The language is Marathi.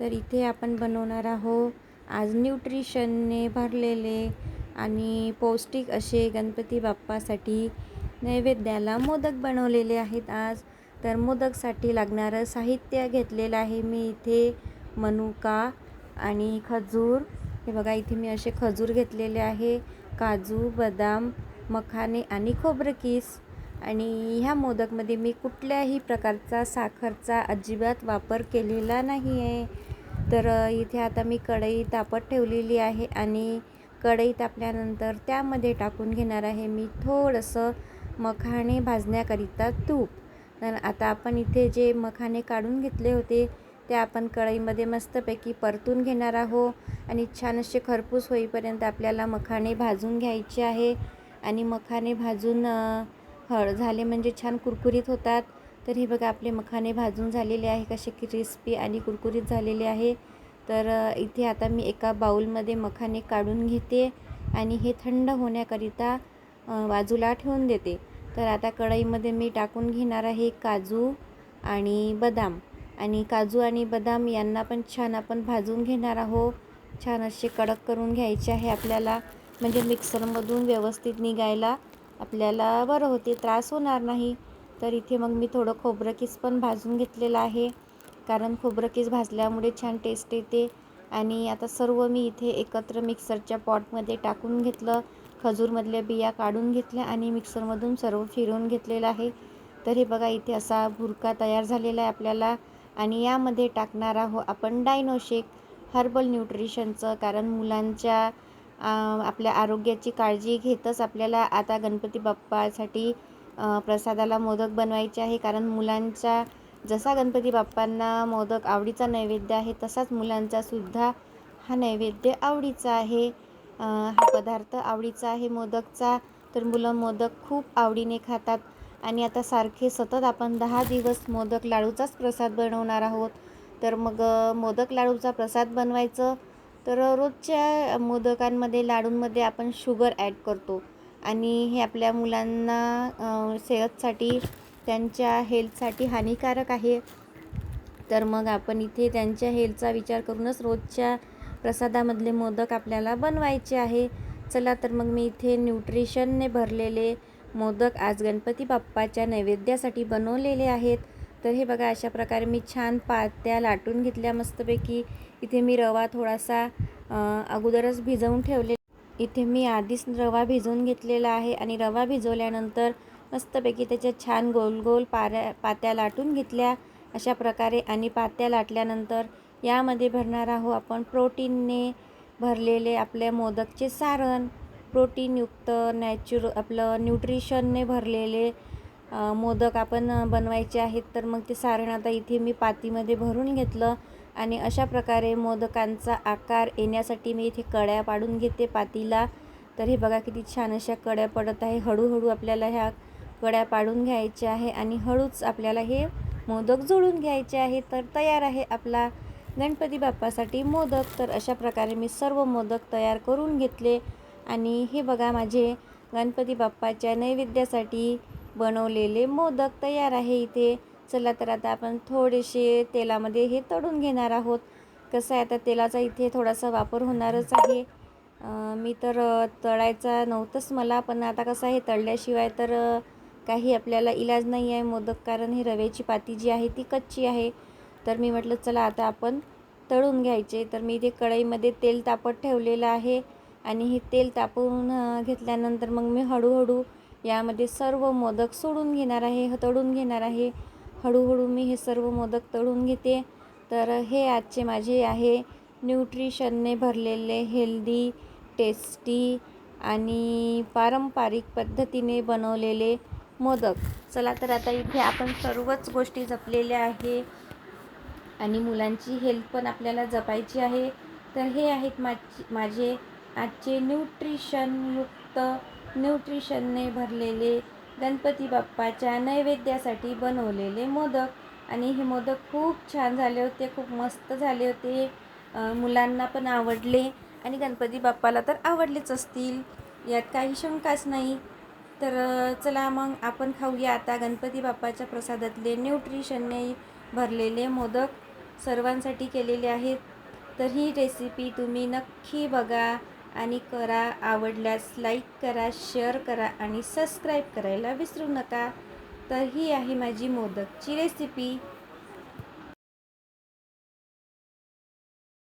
तर इथे आपण बनवणार आहो आज न्यूट्रिशनने भरलेले आणि पौष्टिक असे गणपती बाप्पासाठी नैवेद्याला मोदक बनवलेले आहेत आज. तर मोदकसाठी लागणारं साहित्य घेतलेलं आहे मी इथे मनुका आणि खजूर. हे बघा इथे मी असे खजूर घेतलेले आहे काजू बदाम मखाने आणि खोबरं किस. आणि ह्या मोदकमध्ये मी कुठल्याही प्रकारचा साखरचा अजिबात वापर केलेला नाही आहे तर इथे आता मी कढई तापत ठेवलेली आहे आणि कढई तापल्यानंतर त्यामध्ये टाकून घेणार आहे मी थोडंसं मखाणे भाजण्याकरिता तूप. तर आता आपण इथे जे मखाणे काढून घेतले होते ते आपण कढईमध्ये मस्तपैकी परतून घेणार आहोत आणि छान असे खरपूस होईपर्यंत आपल्याला मखाणे भाजून घ्यायचे आहे. आणि मखाणे भाजून हळ झाले म्हणजे छान कुरकुरीत होतात. तर हे बघा आपले मखाने भाजून झालेले आहे कसे क्रिस्पी आणि कुरकुरीत झालेले आहे. तर इथे आता मी एका बाऊलमध्ये मखाने काढून घेते आणि हे थंड होण्याकरिता बाजूला ठेवून देते. तर आता कढईमध्ये मी टाकून घेणार आहे काजू आणि बदाम. आणि काजू आणि बदाम यांना पण छान आपण भाजून घेणार आहोत. छान असे कडक करून घ्यायचे आहे आपल्याला. म्हणजे मिक्सरमधून व्यवस्थित निघायला. आपल्याला बरं होते त्रास होणार नाही. तर इथे मग मी थोडं खोबरं कीस पण भाजून घेतलेलं आहे. कारण खोबरं भाजल्यामुळे छान टेस्ट येते. आणि आता सर्व मी इथे एकत्र मिक्सरच्या पॉटमध्ये टाकून घेतलं. खजूरमधल्या बिया काढून घेतल्या आणि मिक्सरमधून सर्व फिरवून घेतलेलं आहे. तर हे बघा इथे असा भुरका तयार झालेला आहे आपल्याला. आणि यामध्ये टाकणार आहो आपण डायनो शेक हर्बल न्यूट्रिशनचं. कारण मुलांच्या आपल्या आरोग्याची काळजी घेतच आपल्याला आता गणपती बाप्पासाठी प्रसादाला मोदक बनवायचे आहे. कारण मुलांच्या जसा गणपती बाप्पांना मोदक आवडीचा नैवेद्य आहे तसाच मुलांचासुद्धा हा नैवेद्य आवडीचा आहे. हा पदार्थ आवडीचा आहे मोदकचा. तर मुलं मोदक खूप आवडीने खातात. आणि आता सारखे सतत आपण दहा दिवस मोदक लाडूचाच प्रसाद बनवणार आहोत. तर मग मोदक लाडूचा प्रसाद बनवायचं तर रोजच्या मोदकांमध्ये लाडूंमध्ये आपण शुगर ॲड करतो. आणि हे आपल्या मुलांना सेहतसाठी त्यांच्या हेल्थसाठी हानिकारक आहे. तर मग आपण इथे त्यांच्या हेल्थचा विचार करूनच रोजच्या प्रसादामधले मोदक आपल्याला बनवायचे आहे. चला तर मग मी इथे न्यूट्रिशनने भरलेले मोदक आज गणपती बाप्पाच्या नैवेद्यासाठी बनवलेले आहेत. तर हे बघा अशा प्रकारे मी छान पात्या लाटून घेतल्या मस्तपैकी. इथे मी रवा थोडासा अगोदरच भिजवून ठेवले इथे मी आधीच रवा भिजवून घेतलेला आहे आणि रवा भिजवल्यानंतर मस्तपैकी त्याच्या छान गोल गोल पाऱ्या पात्या लाटून घेतल्या. अशा प्रकारे आणि पात्या लाटल्यानंतर यामध्ये भरणार आहोत आपण प्रोटीनने भरलेले आपल्या मोदकचे सारण. प्रोटीनयुक्त नॅचुर आपलं न्यूट्रिशनने भरलेले मोदक आपण बनवायचे आहेत तर मग ते सारण आता इथे मी पातीमध्ये भरून घेतलं आणि अशा प्रकारे मोदकांचा आकार येण्यासाठी मी इथे कड्या पाडून घेते पातीला. तर हे बघा किती छान अशा कड्या पडत आहे. हळूहळू आपल्याला ह्या कड्या पाडून घ्यायच्या आहे आणि हळूच आपल्याला हे मोदक जोडून घ्यायचे आहे. तर तयार आहे आपला गणपती बाप्पासाठी मोदक. तर अशा प्रकारे मी सर्व मोदक तयार करून घेतले. आणि हे बघा माझे गणपती बाप्पाच्या नैवेद्यासाठी बनवलेले मोदक तयार आहे इथे. चला तर आता आपण थोडेसे तेलामध्ये हे तळून घेणार आहोत. कसं आहे आता तेलाचा इथे थोडासा वापर होणारच आहे. मी तर तळायचा नव्हतंच मला पण आता कसं आहे तळल्याशिवाय तर काही आपल्याला इलाज नाही आहे मोदक कारण हे रव्याची पाती जी आहे ती कच्ची आहे. तर मी म्हटलं चला आता आपण तळून घ्यायचे. तर मी इथे कढईमध्ये तेल तापत ठेवलेलं आहे. आणि हे तेल तापवून घेतल्यानंतर मग मी हळूहळू यामध्ये सर्व मोदक सोडून घेणार आहे तळून घेणार आहे. हळूहळू मी हे सर्व मोदक तळून घेते. तर हे आजचे माझे आहे न्यूट्रिशनने भरलेले हेल्दी टेस्टी आणि पारंपरिक पद्धतीने बनवलेले मोदक. चला तर आता इथे आपण सर्वच गोष्टी जपलेल्या आहे आणि मुलांची हेल्थ पण आपल्याला जपायची आहे. तर हे आहेत माझे माझे आजचे न्यूट्रिशनयुक्त न्यूट्रिशनने भरलेले गणपती बाप्पाच्या नैवेद्यासाठी बनवलेले मोदक. आणि हे मोदक खूप छान झाले होते खूप मस्त झाले होते. मुलांना पण आवडले आणि गणपती बाप्पाला तर आवडलेच असतील यात काही शंकाच नाही. तर चला मग आपण खाऊया आता गणपती बाप्पाच्या प्रसादातले न्यूट्रिशनने भरलेले मोदक. सर्वांसाठी केलेले आहेत. तर ही रेसिपी तुम्ही नक्की बघा. आणि करा आवडल्यास लाईक करा शेअर करा आणि सबस्क्राईब करायला विसरू नका. तर ही आहे माझी मोदकची रेसिपी